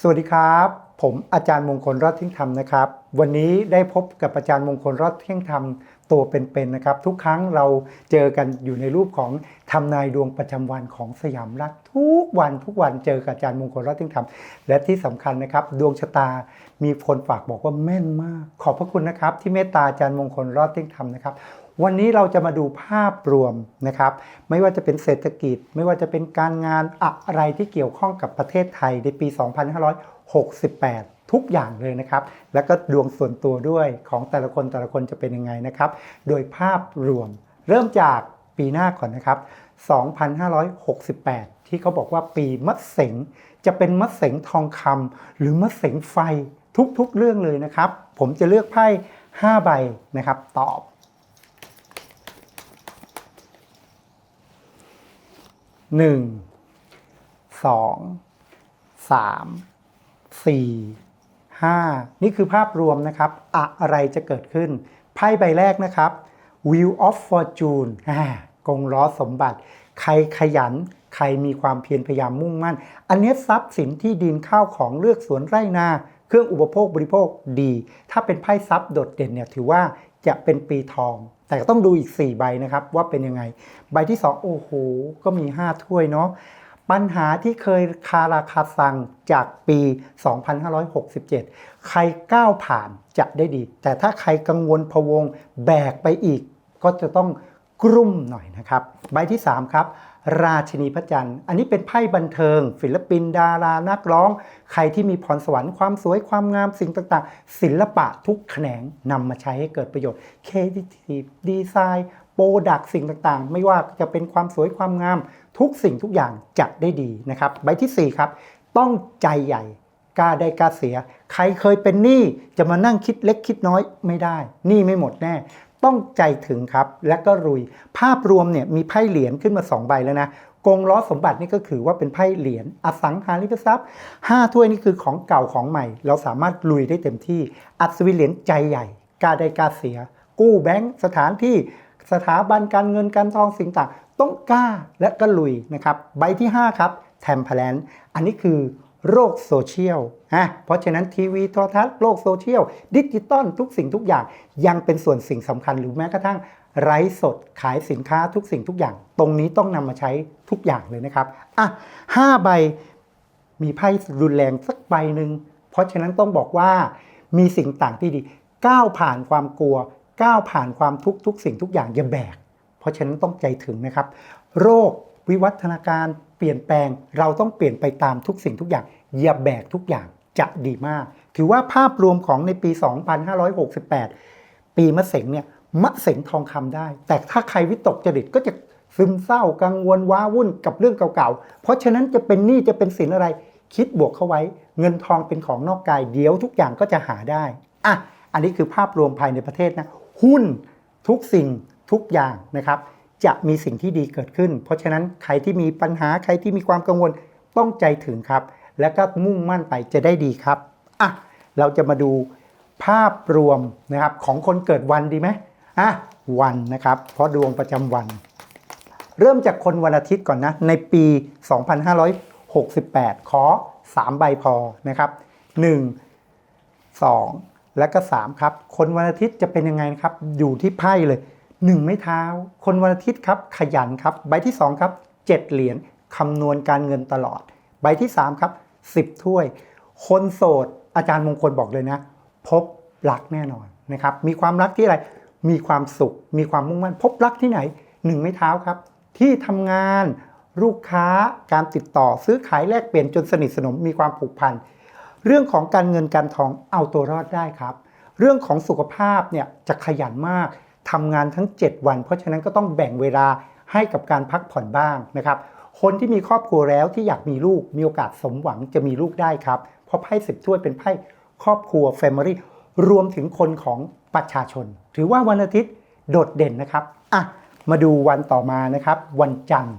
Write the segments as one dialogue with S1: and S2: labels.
S1: สวัสดีครับ ผมอาจารย์มงคลรอดเที่ยงธรรมนะครับ วันนี้ได้พบกับอาจารย์มงคลรอดเที่ยงธรรมตัวเป็นๆนะครับ ทุกครั้งเราเจอกันอยู่ในรูปของทำนายดวงประจำวันของสยามรัฐทุกวันทุกวันเจอกับอาจารย์มงคลรอดเที่ยงธรรมและที่สำคัญนะครับ ดวงชะตามีคนฝากบอกว่าแม่นมาก ขอบพระคุณนะครับ ที่เมตตาอาจารย์มงคลรอดเที่ยงธรรมนะครับ วันนี้เราจะมาดูภาพรวมนะครับ ไม่ว่าจะเป็นเศรษฐกิจ ไม่ว่าจะเป็นการงานอะไรที่เกี่ยวข้องกับประเทศไทยในปี 2568 ทุกอย่างเลยนะครับ แล้วก็ดวงส่วนตัวด้วยของแต่ละคนแต่ละคนจะเป็นยังไงนะครับ โดยภาพรวม เริ่มจากปีหน้าก่อนนะครับ 2568 ที่เขาบอกว่าปีมะเสงจะเป็นมะเสงทองคำหรือมะเสงไฟทุกๆเรื่องเลยนะครับ ผมจะเลือกไพ่5ใบนะครับตอบ หนึ่งสองสามสี่ห้านี่คือภาพรวมนะครับ อะไรจะเกิดขึ้น ไพ่ใบแรกนะครับ Wheel of Fortune กงล้อสมบัติ ใครขยัน ใครมีความเพียรพยายามมุ่งมั่น อันนี้ทรัพย์สินที่ดินข้าวของเลือกสวนไร่นา เครื่องอุปโภคบริโภคดี ถ้าเป็นไพ่ทรัพย์โดดเด่นเนี่ยถือว่า จะเป็นปีทอง แต่ต้องดูอีก 4 ใบนะครับว่าเป็นยังไง ใบที่ 2 โอ้โห ก็มี 5 ถ้วยเนาะปัญหาที่เคยคาราคาซังจากปี 2567 ใครก้าวผ่านจะได้ดี แต่ถ้าใครกังวลพะวงแบกไปอีก ก็จะต้องกรุ่มหน่อยนะครับ ใบที่ 3 ครับ ราชินีพระจันทร์ อันนี้เป็นไพ่บันเทิงศิลปินดารานักร้อง ใครที่มีพรสวรรค์ความสวยความงามสิ่งต่างๆ ศิลปะทุกแขนงนำมาใช้ให้เกิดประโยชน์เคทีฟดีไซน์โปรดักสิ่งต่างๆ ไม่ว่าจะเป็นความสวยความงาม ทุกสิ่งทุกอย่างจะได้ดีนะครับใบทีสี่ 4 ครับ ต้องใจใหญ่กล้าได้กล้าเสีย ใครเคยเป็นหนี้จะมานั่งคิดเล็กคิดน้อยไม่ได้หนี้ไม่หมดแน่ ต้องใจถึงครับและก็รุย ภาพรวมเนี่ยมีไพ่เหรียญขึ้นมา 2 ใบแล้วนะกงล้อสมบัตินี่ก็คือว่าเป็นไพ่เหรียญอสังหาริมทรัพย์ 5 ถ้วยนี่คือของเก่าของใหม่ เราสามารถลุยได้เต็มที่ อัศวินเหรียญใจใหญ่กาได้กาเสีย กู้แบงก์สถานที่สถาบันการเงินการทองสิ่งต่าง ต้องกล้าและก็ลุยนะครับ ใบที่ 5 ครับแทมเพลนอันนี้คือ โรคโซเชียลฮะเพราะฉะนั้นทีวีโทรทัศน์โลกโซเชียลดิจิตอลทุกสิ่งทุกอย่างยังเป็นส่วนสิ่งสำคัญหรือแม้กระทั่งไร้สดขายสินค้าทุกสิ่งทุกอย่าง ตรงนี้ต้องนำมาใช้ทุกอย่างเลยนะครับอะห้าใบมีไพ่รุนแรงสักใบหนึ่งเพราะฉะนั้นต้องบอกว่ามีสิ่งต่างที่ดี ก้าวผ่านความกลัว ก้าวผ่านความทุกข์ทุกสิ่งทุกอย่างอย่าแบก เพราะฉะนั้นต้องใจถึงนะครับ โรค วิวัฒนาการเปลี่ยนแปลง เราต้องเปลี่ยนไปตามทุกสิ่งทุกอย่างอย่าแบกทุกอย่างจะดีมาก ถือว่าภาพรวมของในปี 2568 ปีมะเสงเนี่ยมะเสงทองคำได้ แต่ถ้าใครวิตกจริตก็จะซึมเศร้ากังวลว้าวุ่นกับเรื่องเก่าๆ เพราะฉะนั้นจะเป็นหนี้จะเป็นสินอะไร คิดบวกเข้าไว้ เงินทองเป็นของนอกกายเดี๋ยวทุกอย่างก็จะหาได้อะอันนี้คือภาพรวมภายในประเทศนะหุ้นทุกสิ่งทุกอย่างนะครับ จะมีสิ่งที่ดีเกิดขึ้น เพราะฉะนั้นใครที่มีปัญหาใครที่มีความกังวลต้องใจถึงครับ แล้วก็มุ่งมั่นไปจะได้ดีครับอะเราจะมาดูภาพรวมนะครับของคนเกิดวันดีไหมอะวันนะครับ เพราะดวงประจำวัน เริ่มจากคนวันอาทิตย์ก่อนนะ ในปี 2568 ขอ 3 ใบพอนะครับ 1 2 และก็ 3 ครับ คนวันอาทิตย์จะเป็นยังไงครับ อยู่ที่ไพ่เลย 1 ไม่เท้า คนวันอาทิตย์ครับขยันครับ ใบที่ 2 ครับ 7 เหรียญคำนวณการเงินตลอด ใบที่ 3 ครับ 10 ถ้วย คนโสด อาจารย์มงคลบอกเลยนะ พบรักแน่นอนนะครับ มีความรักที่อะไร มีความสุข มีความมุ่งมั่น พบรักที่ไหนหนึ่งไม่เท้าครับ ที่ทำงานลูกค้าการติดต่อซื้อขายแลกเปลี่ยนจนสนิทสนมมีความผูกพันเรื่องของการเงินการทองเอาตัวรอดได้ครับ เรื่องของสุขภาพเนี่ยจะขยันมาก ทำงานทั้ง 7 วัน เพราะฉะนั้นก็ต้องแบ่งเวลาให้กับการพักผ่อนบ้างนะครับ คนที่มีครอบครัวแล้วที่อยากมีลูกมีโอกาสสมหวังจะมีลูกได้ครับ เพราะไพ่สิบถ้วยเป็นไพ่ครอบครัว Family รวมถึงคนของประชาชน ถือว่าวันอาทิตย์โดดเด่นนะครับอะมาดูวันต่อมานะครับ วันจันทร์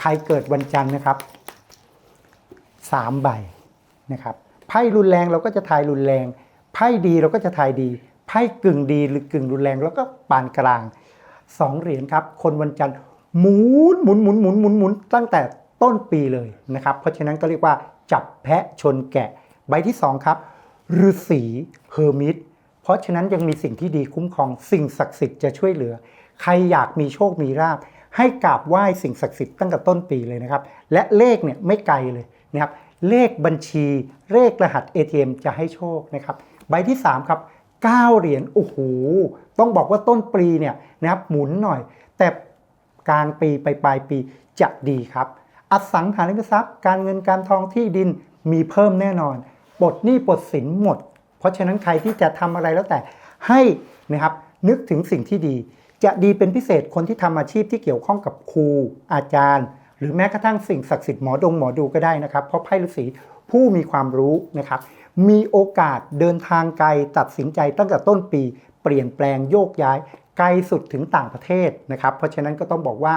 S1: ใครเกิดวันจันทร์นะครับสามใบนะครับไพ่รุนแรงเราก็จะทายรุนแรงไพ่ดีเราก็จะทายดี ไพ่กึ่งดีหรือกึ่งรุนแรงแล้วก็ปานกลางสองเหรียญครับ คนวันจันทร์หมุนหมุนหมุนหมุนหมุนหมุนตั้งแต่ต้นปีเลยนะครับ เพราะฉะนั้นก็เรียกว่าจับแพะชนแกะ ใบที่สองครับฤาษีเฮอร์มิตเพราะฉะนั้นยังมีสิ่งที่ดีคุ้มครองสิ่งศักดิ์สิทธิ์จะช่วยเหลือ ใครอยากมีโชคมีราบให้กราบไหว้สิ่งศักดิ์สิทธิ์ตั้งแต่ต้นปีเลยนะครับ และเลขเนี่ยไม่ไกลเลยนะครับเลขบัญชีเลขรหัส ATM จะให้โชคนะครับ ใบที่ 3 ครับ 9 เหรียญโอ้โหต้องบอกว่าต้นปีเนี่ยนะครับหมุนหน่อย แต่กลางปีไปปลายปีจะดีครับ อสังหาริมทรัพย์ การเงินการทองที่ดินมีเพิ่มแน่นอนปลดหนี้ปลดสินหมด เพราะฉะนั้นใครที่จะทำอะไรแล้วแต่ให้นะครับนึกถึงสิ่งที่ดี จะดีเป็นพิเศษคนที่ทำอาชีพที่เกี่ยวข้องกับครูอาจารย์ หรือแม้กระทั่งสิ่งศักดิ์สิทธิ์หมอดงหมอดูก็ได้นะครับ เพราะไพ่ฤาษีผู้มีความรู้นะครับ มีโอกาสเดินทางไกลตัดสินใจตั้งแต่ต้นปี เปลี่ยนแปลงโยกย้ายไกลสุดถึงต่างประเทศนะครับ เพราะฉะนั้นก็ต้องบอกว่า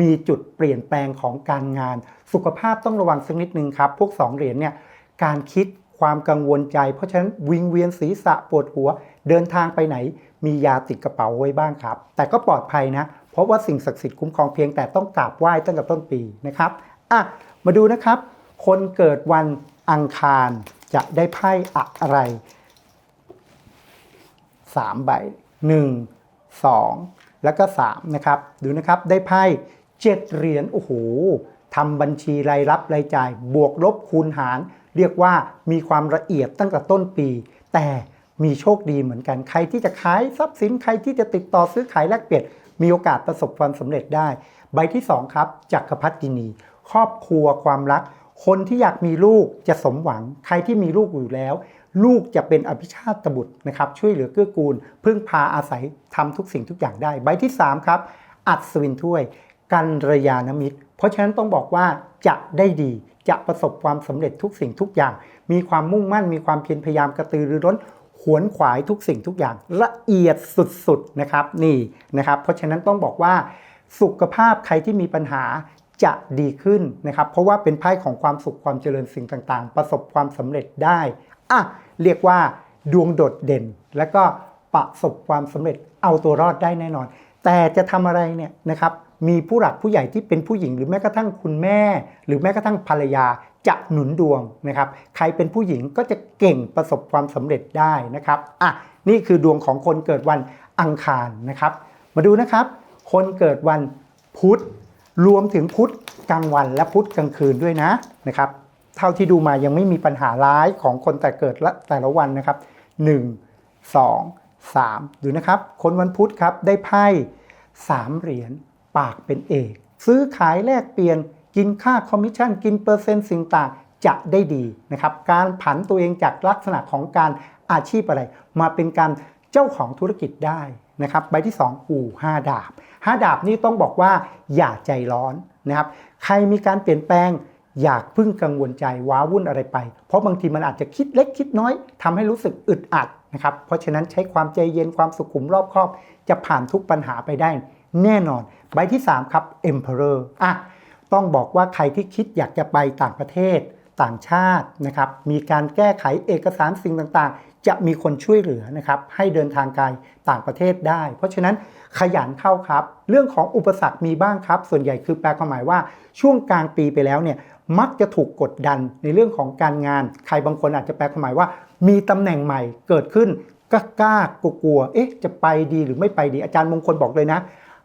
S1: มีจุดเปลี่ยนแปลงของการงาน สุขภาพต้องระวังสักนิดนึงครับ พวก 2 เหรียญเนี่ยการคิดความกังวลใจ เพราะฉะนั้นวิงเวียนศีรษะปวดหัว เดินทางไปไหน มียาติดกระเป๋าไว้บ้างครับ แต่ก็ปลอดภัยนะ เพราะว่าสิ่งศักดิ์สิทธิ์คุ้มครองเพียงแต่ต้องกราบไหว้ตั้งแต่ต้นปีนะครับอะมาดูนะครับ คนเกิดวันอังคาร จะได้ไพ่อะไร 3 ใบ 1 2 แล้วก็ 3 นะครับ ดูนะครับได้ไพ่7เหรียญโอ้โหทำบัญชีรายรับรายจ่าย บวกลบคูณหาร เรียกว่ามีความละเอียดตั้งแต่ต้นปี แต่มีโชคดีเหมือนกัน ใครที่จะขายทรัพย์สินใครที่จะติดต่อซื้อขายแลกเปลี่ยนมีโอกาสประสบความสำเร็จได้ ใบที่ 2 ครับจักรพรรดินี ครอบครัวความรัก คนที่อยากมีลูกจะสมหวัง ใครที่มีลูกอยู่แล้ว ลูกจะเป็นอภิชาตบุตรนะครับ ช่วยเหลือเกื้อกูล พึ่งพาอาศัยทำทุกสิ่งทุกอย่างได้ ใบที่ 3 ครับ อัศวินถ้วย กันรยานมิตร เพราะฉะนั้นต้องบอกว่าจะได้ดี จะประสบความสำเร็จทุกสิ่งทุกอย่าง มีความมุ่งมั่น มีความเพียรพยายามกระตือรือร้นขวนขวายทุกสิ่งทุกอย่าง ละเอียดสุดๆนะครับนี่นะครับ เพราะฉะนั้นต้องบอกว่าสุขภาพใครที่มีปัญหา จะดีขึ้นนะครับ เพราะว่าเป็นไพ่ของความสุขความเจริญสิ่งต่างๆ ประสบความสำเร็จได้อะเรียกว่าดวงโดดเด่น และก็ประสบความสำเร็จเอาตัวรอดได้แน่นอน แต่จะทำอะไรเนี่ยนะครับมีผู้หลักผู้ใหญ่ที่เป็นผู้หญิง หรือแม้กระทั่งคุณแม่ หรือแม้กระทั่งภรรยาจะหนุนดวงนะครับใครเป็นผู้หญิงก็จะเก่งประสบความสำเร็จได้นะครับอะนี่คือดวงของคนเกิดวันอังคารนะครับ มาดูนะครับ คนเกิดวันพุธ รวมถึงพุธกลางวันและพุธกลางคืนด้วยนะนะครับ เท่าที่ดูมายังไม่มีปัญหาร้ายของคนแต่เกิดละแต่ละวันนะครับ 1 2 3 ดูนะครับ คนวันพุธครับได้ไพ่3เหรียญปากเป็นเอก ซื้อขายแลกเปลี่ยนกินค่าคอมมิชชั่น กินเปอร์เซ็นต์สิ่งต่างจะได้ดีนะครับ การผันตัวเองจากลักษณะของการอาชีพอะไร มาเป็นการเจ้าของธุรกิจได้ นะครับใบที่ 2 อู่5ดาบ 5 ดาบนี่ต้องบอกว่าอย่าใจร้อนนะครับใครมีการเปลี่ยนแปลงอยากพึ่งกังวลใจว้าวุ่นอะไรไป เพราะบางทีมันอาจจะคิดเล็กคิดน้อยทำให้รู้สึกอึดอัดนะครับเพราะฉะนั้นใช้ความใจเย็นความสุขุมรอบคอบ จะผ่านทุกปัญหาไปได้แน่นอน ใบที่ 3 ครับ Emperor อะต้องบอกว่าใครที่คิดอยากจะไปต่างประเทศต่างชาตินะครับมีการแก้ไขเอกสารสิ่งต่างๆ จะมีคนช่วยเหลือนะครับให้เดินทางไกลต่างประเทศได้ เพราะฉะนั้นขยันเข้าครับ เรื่องของอุปสรรคมีบ้างครับ ส่วนใหญ่คือแปลความหมายว่าช่วงกลางปีไปแล้วเนี่ยมักจะถูกกดดันในเรื่องของการงาน ใครบางคนอาจจะแปลความหมายว่า มีตำแหน่งใหม่เกิดขึ้นกล้ากล้ากลัวกลัวเอ๊ะจะไปดีหรือไม่ไปดีอาจารย์มงคลบอกเลยนะ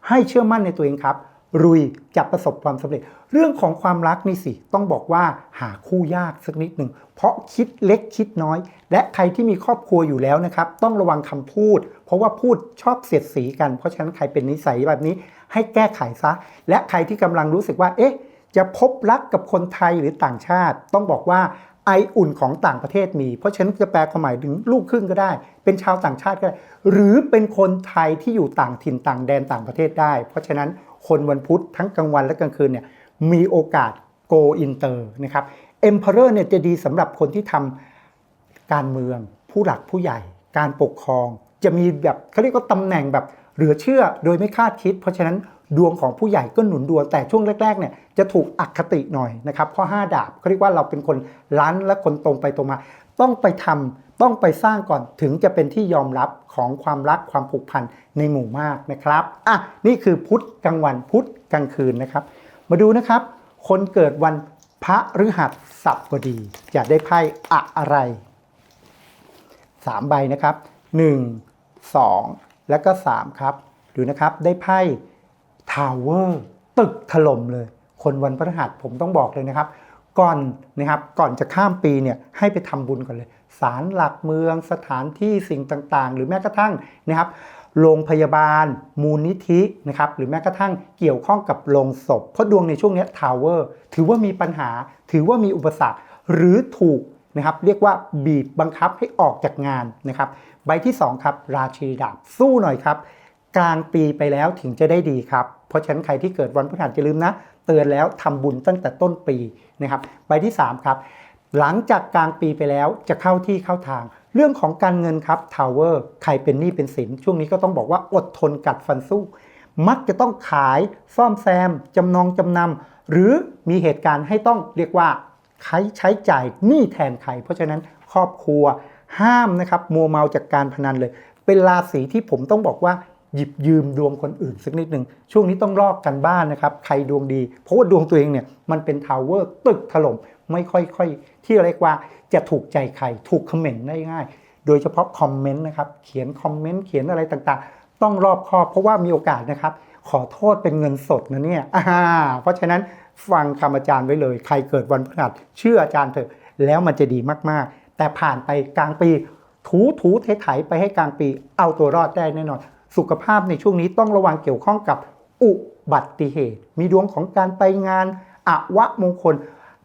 S1: ให้เชื่อมั่นในตัวเองครับ รุยจะประสบความสำเร็จ เรื่องของความรักนี่สิ ต้องบอกว่าหาคู่ยากสักนิดหนึ่ง เพราะคิดเล็กคิดน้อย และใครที่มีครอบครัวอยู่แล้วนะครับ ต้องระวังคำพูด เพราะว่าพูดชอบเสียดสีกัน เพราะฉะนั้นใครเป็นนิสัยแบบนี้ ให้แก้ไขซะ และใครที่กำลังรู้สึกว่า เอ๊ะ จะพบรักกับคนไทยหรือต่างชาติ ต้องบอกว่าไออุ่นของต่างประเทศมี เพราะฉะนั้นจะแปลความหมายถึงลูกครึ่งก็ได้ เป็นชาวต่างชาติก็ได้ หรือเป็นคนไทยที่อยู่ต่างถิ่นต่างแดนต่างประเทศได้ เพราะฉะนั้น คนวันพุธทั้งกลางวันและกลางคืนเนี่ยมีโอกาส go inter นะครับ Emperor เนี่ยจะดีสำหรับคนที่ทำการเมือง ผู้หลักผู้ใหญ่ การปกครอง จะมีแบบเขาเรียกว่าตำแหน่งแบบเหลือเชื่อโดยไม่คาดคิด เพราะฉะนั้นดวงของผู้ใหญ่ก็หนุนดวงแต่ช่วงแรกๆเนี่ยจะถูกอคติหน่อยนะครับเพราะ5ดาบเขาเรียกว่าเราเป็นคนล้านและคนตรงไปตรงมา ต้องไปทำ ต้องไปสร้างก่อนถึงจะเป็นที่ยอมรับของความรักความผูกพันในหมู่มากนะครับอะนี่คือพุธกลางวันพุธกลางคืนนะครับ มาดูนะครับ คนเกิดวันพระฤหัสบดีจะได้ไพ่อะอะไรสามใบนะครับหนึ่งสองแล้วก็สามครับ ดูนะครับได้ไพ่ทาวเวอร์ตึกถล่มเลย คนวันพฤหัสผมต้องบอกเลยนะครับ ก่อนนะครับก่อนจะข้ามปีเนี่ยให้ไปทำบุญก่อนเลย ศาลหลักเมือง สถานที่สิ่งต่างๆ หรือแม้กระทั่งนะครับโรงพยาบาล มูลนิธินะครับหรือแม้กระทั่งเกี่ยวข้องกับโรงศพ เพราะดวงในช่วงนี้ทาวเวอร์ถือว่ามีปัญหา ถือว่ามีอุปสรรค หรือถูกนะครับเรียกว่าบีบบังคับให้ออกจากงานนะครับใบที่ 2 ครับ ราชีดาบสู้หน่อยครับ กลางปีไปแล้วถึงจะได้ดีครับ เพราะฉะนั้นใครที่เกิดวันพฤหัสอย่าลืมนะ เตือนแล้วทำบุญตั้งแต่ต้นปีนะครับใบที่ 3 ครับ หลังจากกลางปีไปแล้วจะเข้าที่เข้าทาง เรื่องของการเงินครับทาวเวอร์ใครเป็นหนี้เป็นสิน ช่วงนี้ก็ต้องบอกว่าอดทนกัดฟันสู้ มักจะต้องขายซ่อมแซม จำนองจำนำหรือมีเหตุการณ์ให้ต้องเรียกว่าใช้ใช้จ่ายหนี้แทนใคร เพราะฉะนั้นครอบครัวห้ามนะครับมัวเมาจากการพนันเลย เป็นราศีที่ผมต้องบอกว่า หยิบยืมดวงคนอื่นสักนิดหนึ่งช่วงนี้ต้องลอกกันบ้านนะครับ ใครดวงดี เพราะว่าดวงตัวเองเนี่ยมันเป็นทาวเวอร์ตึกถล่มไม่ค่อยๆที่เรียกว่าจะถูกใจใครถูกคอมเมนต์ได้ง่าย โดยเฉพาะคอมเมนต์นะครับ เขียนคอมเมนต์เขียนอะไรต่างๆ ต้องรอบคอบเพราะว่ามีโอกาสนะครับ ขอโทษเป็นเงินสดนะเนี่ยเพราะฉะนั้นฟังคำอาจารย์ไว้เลย ใครเกิดวันพฤหัสเชื่ออาจารย์เถอะแล้วมันจะดีมากๆ แต่ผ่านไปกลางปี ถูถูเทไถไปให้กลางปี เอาตัวรอดได้แน่นอน สุขภาพในช่วงนี้ต้องระวังเกี่ยวข้องกับอุบัติเหตุ มีดวงของการไปงานอวะมงคล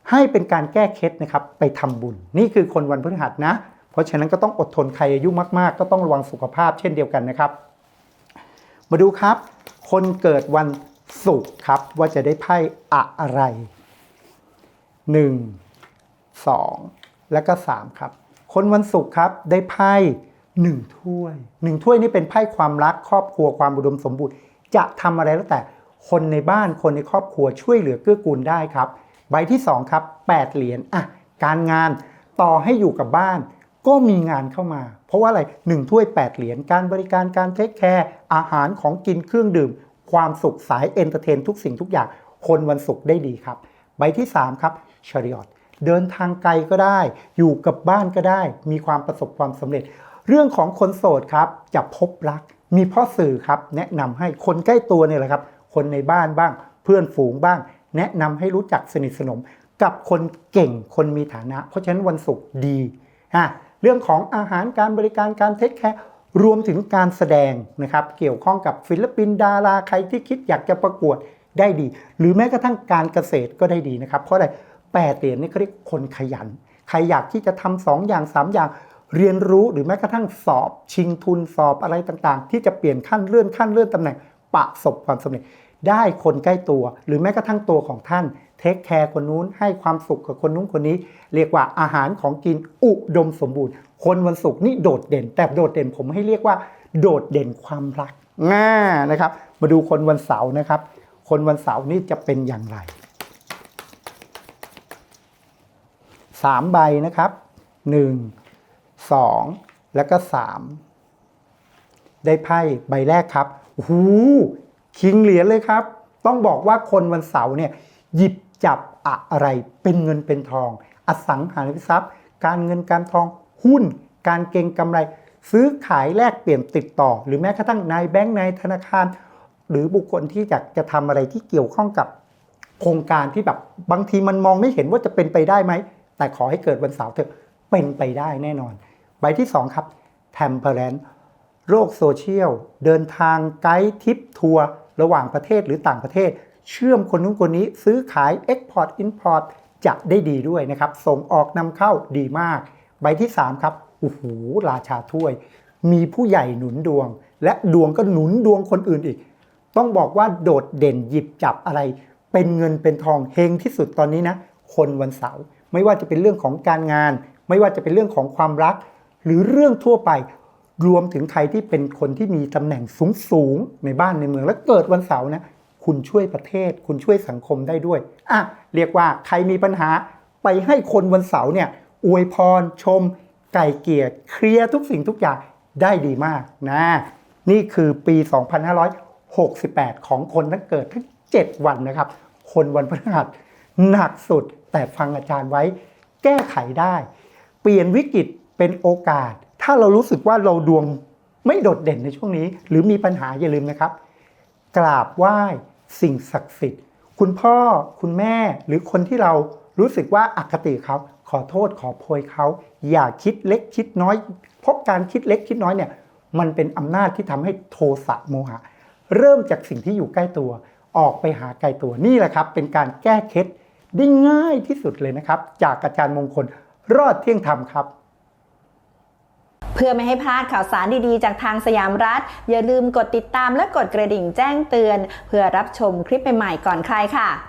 S1: ให้เป็นการแก้เคล็ดนะครับไปทำบุญ นี่คือคนวันพฤหัสนะ เพราะฉะนั้นก็ต้องอดทนใครอายุมากๆ ก็ต้องระวังสุขภาพเช่นเดียวกันนะครับ มาดูครับ คนเกิดวันศุกร์ครับว่าจะได้ไพ่อะไร 1 2 แล้วก็ 3 ครับ คนวันศุกร์ครับได้ไพ่ หนึ่งถ้วยหนึ่งถ้วยนี่เป็นไพ่ความรักครอบครัวความอุดมสมบูรณ์ จะทำอะไรแล้วแต่คนในบ้านคนในครอบครัวช่วยเหลือเกื้อกูลได้ครับ ใบที่2ครับ8เหรียญอะการงานต่อให้อยู่กับบ้าน ก็มีงานเข้ามา เพราะว่าอะไรหนึ่งถ้วย 8 เหรียญการบริการการเทคแคร์อาหารของกินเครื่องดื่ม ความสุขสายเอนเตอร์เทนทุกสิ่งทุกอย่าง คนวันศุกร์ได้ดีครับ ใบที่ 3 ครับชริออตเดินทางไกลก็ได้ อยู่กับบ้านก็ได้ มีความประสบความสำเร็จ เรื่องของคนโสดครับจะพบรัก มีพ่อสื่อครับแนะนำให้คนใกล้ตัวเนี่ยแหละครับ คนในบ้านบ้าง เพื่อนฝูงบ้าง แนะนำให้รู้จักสนิทสนม กับคนเก่งคนมีฐานะ เพราะฉะนั้นวันศุกร์ดีอะเรื่องของอาหารการบริการการเทคแคร์รวมถึงการแสดงนะครับ เกี่ยวข้องกับศิลปินดาราใครที่คิดอยากจะประกวดได้ดี หรือแม้กระทั่งการเกษตรก็ได้ดีนะครับ เพราะอะไรแปดเหรียญนี่เขาเรียกคนขยัน ใครอยากที่จะทำสองอย่างสามอย่าง เรียนรู้หรือแม้กระทั่งสอบชิงทุนสอบอะไรต่างๆ ที่จะเปลี่ยนขั้นเลื่อนขั้นเลื่อนตำแหน่งประสบความสำเร็จ ได้คนใกล้ตัว หรือแม้กระทั่งตัวของท่านเทคแคร์คนนู้นให้ความสุขกับคนนู้นคนนี้ เรียกว่าอาหารของกินอุดมสมบูรณ์ คนวันศุกร์นี่โดดเด่น แต่โดดเด่นผมให้เรียกว่า โดดเด่นความรักง่านะครับ มาดูคนวันเสาร์นะครับ คนวันเสาร์นี่จะเป็นอย่างไรสามใบนะครับหนึ่ง สองแล้วก็สามได้ไพ่ใบแรกครับโอ้โหคิงเหรียญเลยครับ ต้องบอกว่าคนวันเสาร์เนี่ยหยิบจับอะไรเป็นเงินเป็นทอง อสังหาริมทรัพย์ การเงินการทองหุ้น การเก็งกำไร ซื้อขายแลกเปลี่ยนติดต่อ หรือแม้กระทั่งนายแบงก์นายธนาคาร หรือบุคคลที่อยากจะทำอะไรที่เกี่ยวข้องกับโครงการที่แบบบางทีมันมองไม่เห็นว่าจะเป็นไปได้ไหม แต่ขอให้เกิดวันเสาร์เถอะเป็นไปได้แน่นอน ใบที่ 2 ครับ temperance โรคโซเชียล เดินทางไกด์ทิปทัวร์ระหว่างประเทศหรือต่างประเทศ เชื่อมคนนู้นคนนี้ซื้อขาย Export Import จะได้ดีด้วยนะครับ ส่งออกนำเข้าดีมาก ใบที่ 3 ครับโอ้โหราชาถ้วย มีผู้ใหญ่หนุนดวง และดวงก็หนุนดวงคนอื่นอีก ต้องบอกว่าโดดเด่นหยิบจับอะไร เป็นเงินเป็นทองเฮงที่สุดตอนนี้นะ คนวันเสาร์ไม่ว่าจะเป็นเรื่องของการงาน ไม่ว่าจะเป็นเรื่องของความรัก หรือเรื่องทั่วไปรวมถึงใครที่เป็นคนที่มีตำแหน่งสูงสูงๆในบ้านในเมือง แล้วเกิดวันเสาร์นะคุณช่วยประเทศ คุณช่วยสังคมได้ด้วยอะเรียกว่าใครมีปัญหาไปให้คนวันเสาร์เนี่ยอวยพรชม ไก่เกียรเคลียร์ทุกสิ่งทุกอย่างได้ดีมากนะนี่คือปี 2568 ของคนทั้งเกิดทั้ง 7 วันนะครับ คนวันพฤหัสหนักสุดแต่ฟังอาจารย์ไว้ แก้ไขได้ เปลี่ยนวิกฤต เป็นโอกาส ถ้าเรารู้สึกว่าเราดวงไม่โดดเด่นในช่วงนี้ หรือมีปัญหาอย่าลืมนะครับ กราบไหว้สิ่งศักดิ์สิทธิ์ คุณพ่อคุณแม่หรือคนที่เรารู้สึกว่าอคติเขาขอโทษขอโพยเขาอย่าคิดเล็กคิดน้อย เพราะการคิดเล็กคิดน้อยเนี่ยมันเป็นอำนาจที่ทำให้โทสะโมหะ เริ่มจากสิ่งที่อยู่ใกล้ตัว ออกไปหาไกลตัวนี่แหละครับ เป็นการแก้เคล็ดได้ง่ายที่สุดเลยนะครับ จากอาจารย์มงคลรอดเที่ยงธรรมครับ
S2: พื่อไม่ให้พลาดข่าวสารดีๆ จากทางสยามรัฐ อย่าลืมกดติดตามและกดกระดิ่งแจ้งเตือน เพื่อรับชมคลิปใหม่ๆก่อนใครค่ะ